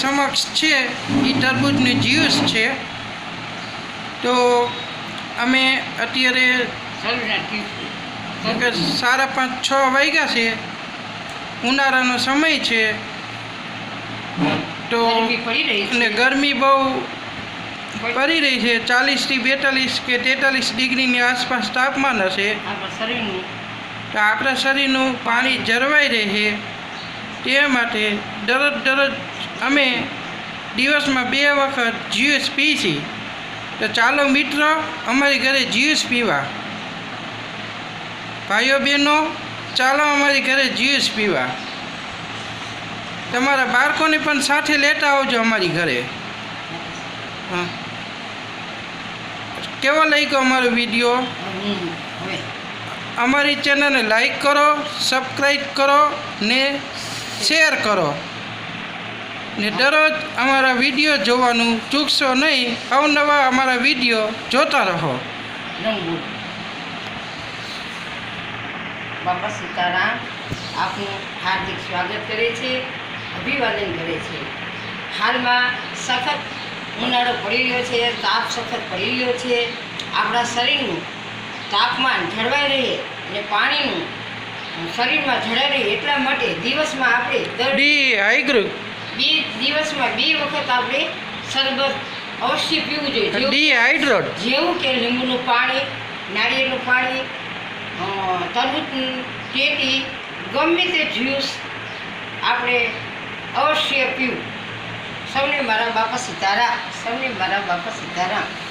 સમક્ષ છે એ તરબૂચની જ્યુસ છે. તો અમે અત્યારે સાડા પાંચ છ વાગ્યા છે ઉનાળાનો સમય છે. તો અને ગરમી બહુ પડી રહી છે ચાલીસથી બેતાલીસ કે તેતાલીસ ડિગ્રીની આસપાસ તાપમાન હશે. તો આપણા શરીરનું પાણી જળવાઈ રહે તે માટે દરરોજ દરરોજ અમે દિવસમાં બે વખત જ્યુસ પી છીએ. તો ચાલો મિત્રો, અમારી ઘરે જ્યુસ પીવા. ભાઈઓ બહેનો, ચાલો અમારી ઘરે જ્યુસ પીવા. તમારા બાળકોને પણ સાથે લેતા આવજો અમારી ઘરે. હા. કેવો લાગ્યો અમારો વીડિયો? અમારી ચેનલને લાઈક કરો, સબસ્ક્રાઈબ કરો ને શેર કરો. ને દરરોજ અમારા વીડિયો જોવાનું ચૂકશો નહીં. અવનવા અમારા વીડિયો જોતા રહો. બાપા સીતારામ આપનું હાર્દિક સ્વાગત કરે છે અભિવાદન કરે છે. હાલમાં સખત ઉનાળો પડી રહ્યો છે તાપ સખત પડી રહ્યો છે. આપણા શરીરનું તાપમાન જળવાઈ રહે અને પાણીનું શરીરમાં જળાઈ રહે એટલા માટે દિવસમાં આપણે ડી હાઈગ્રુપ બે દિવસમાં બે વખત આપણે શરબત અવશ્ય પીવું જોઈએ. જેવું- ડી જેવું કે લીંબુનું પાણી નાળિયેરનું પાણી તરબૂચનું ટેટી ગમે તે જ્યુસ આપણે અવશ્ય પીવું. સૌને મારા બાપા સીતારામ સૌને મારા બાપા સીતારામ.